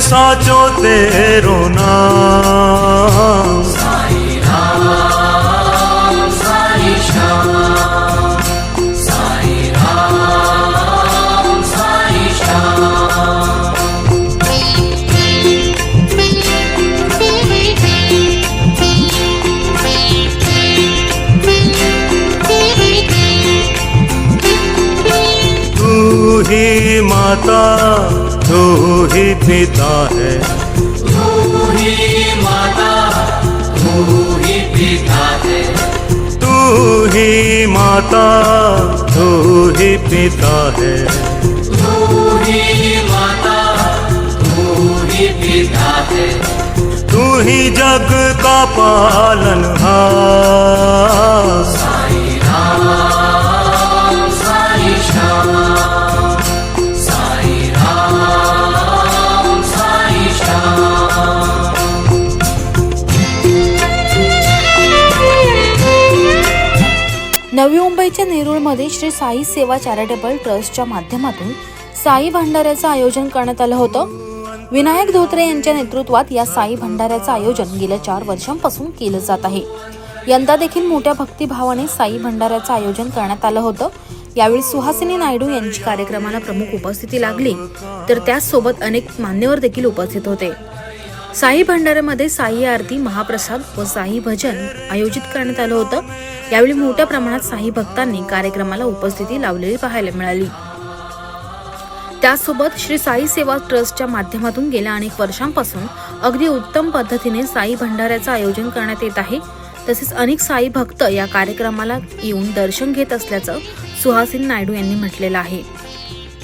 સાચો તેરો નામ માતા साचो तेरो नाम तू ही। माता तू ही पिता है। तू ही माता तू ही पिता है। तू ही जग का पालनहार नवी मुंबईच्या नेरूळमध्ये श्री साई सेवा चॅरिटेबल ट्रस्टच्या माध्यमातून साई भंडाऱ्याचं आयोजन करण्यात आलं होतं. विनायक धोत्रे यांच्या नेतृत्वात या साई भंडाऱ्याचं आयोजन गेल्या चार वर्षांपासून केलं जात आहे. यंदा देखील मोठ्या भक्तिभावाने साई भंडाऱ्याचं आयोजन करण्यात आलं होतं. यावेळी सुहासिनी नायडू यांची कार्यक्रमाला प्रमुख उपस्थिती लागली. तर त्याचसोबत अनेक मान्यवर देखील उपस्थित होते. साई भंडाऱ्यामध्ये साई आरती महाप्रसाद व साई भजन आयोजित करण्यात आलं होतं. यावेळी मोठ्या प्रमाणात साई भक्तांनी कार्यक्रमाला उपस्थिती लावलेली पाहायला मिळाली. त्यासोबत श्री साई सेवा ट्रस्टच्या माध्यमातून गेल्या अनेक वर्षांपासून अगदी उत्तम पद्धतीने साई भंडाऱ्याचं आयोजन करण्यात येत आहे. तसेच अनेक साई भक्त या कार्यक्रमाला येऊन दर्शन घेत असल्याचं सुहासिन नायडू यांनी म्हटलेलं आहे.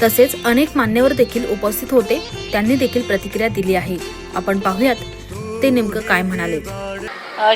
तसेच अनेक मान्यवर देखील उपस्थित होते त्यांनी देखील प्रतिक्रिया दिली आहे. आपण पाहूयात ते नेमकं काय म्हणाले.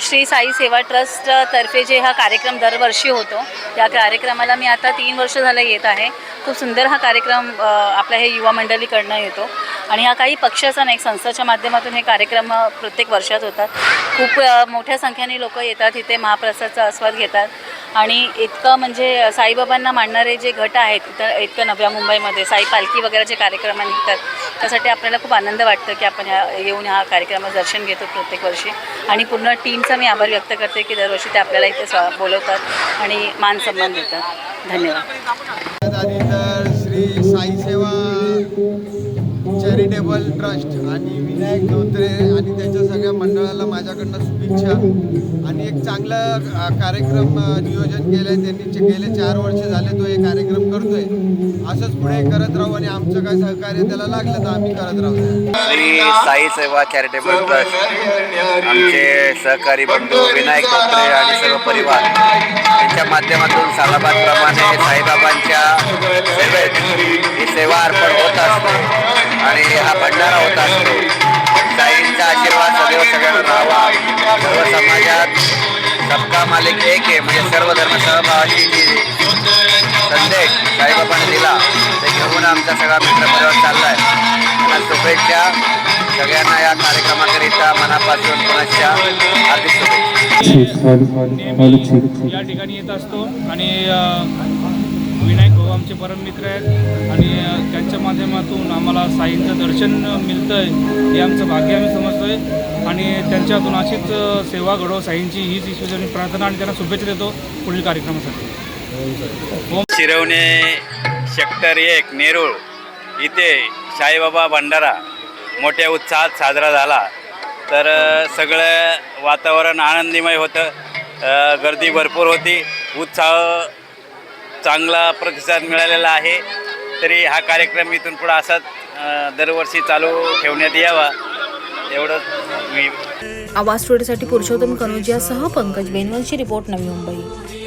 श्री साई सेवा ट्रस्ट तर्फे जे हा कार्यक्रम दरवर्षी होतो या कार्यक्रमाला मी आता तीन वर्ष झालं येत आहे. खूप सुंदर हा कार्यक्रम आपल्या हे युवा मंडळीकडनं येतो. आणि हा काही पक्षाचा नाही संस्थाच्या माध्यमातून हे कार्यक्रम प्रत्येक वर्षात होतात. खूप मोठ्या संख्येने लोक येतात इथे महाप्रसादचा आस्वाद घेतात. आणि इतकं म्हणजे साईबाबांना मानणारे जे गट आहेत इथं इतकं नव्या मुंबईमध्ये साई पालखी वगैरे जे कार्यक्रम निघतात त्यासाठी आपल्याला खूप आनंद वाटतं की आपण ह्या येऊन ह्या कार्यक्रमाचं दर्शन घेतो प्रत्येक वर्षी. आणि पूर्ण टीमचा मी आभार व्यक्त करते की दरवर्षी ते आपल्याला इथे स्वा बोलवतात आणि मान सन्मान देतात. धन्यवाद. श्री साई सेवा चॅरिटेबल ट्रस्ट आणि विनायक धोत्रे आणि त्यांच्या सगळ्या मंडळाला माझ्याकडनं शुभेच्छा. आणि एक चांगला कार्यक्रम नियोजन केलं आहे त्यांनी गेले चार वर्ष झाले तो हे कार्यक्रम करतोय. असंच पुढे करत राहू आणि आमचं काय सहकार्य त्याला लागलं तर आम्ही करत राहू. श्री साई सेवा चॅरिटेबल ट्रस्ट आमचे सहकारी बंधू विनायक धोत्रे आणि सर्व परिवार. यांच्या माध्यमातून सालाबादप्रमाणे साईबाबांच्या सेवेत ही सेवा अर्पण होत असते. आणि होत असतो साईंचा आशीर्वाद सदैव सगळ्यांना राहावा. सर्व समाजात सबका मालिक एक आहे. म्हणजे सर्व धर्म सहभावाची जी संदेश साईबाबांनी दिला ते घेऊन आमचा सगळा मित्रपरिवार चालला आहे त्यांना शुभेच्छा. सगळ्यांना या कार्यक्रमाकरिता मनापासून पुनश्च हार्दिक शुभेच्छा. या ठिकाणी येत असतो आणि विनायक भाऊ आमचे परममित्र आहेत आणि त्यांच्या आम्हाला साईंचं दर्शन मिळतं आहे हे आमचं भाग्य आम्ही समजतो आहे आणि त्यांच्यातून अशीच सेवा घडव साईंची हीच ईश्वरचरणी प्रार्थना आणि त्यांना शुभेच्छा देतो पुढील कार्यक्रमासाठी. शिरवणे सेक्टर एक नेरूळ. इथे साईबाबा भंडारा मोठ्या उत्साहात साजरा झाला. तर सगळं वातावरण आनंदीमय होतं. गर्दी भरपूर होती. उत्साह चांगला प्रतिसाद मिळालेला आहे. तरी हा कार्यक्रम इथून पुढं असाच दरवर्षी चालू ठेवण्यात यावा एवढंच मी आवाज स्टुडिओसाठी पुरुषोत्तम कनोजियासह पंकज बेनवलची रिपोर्ट नवी मुंबई.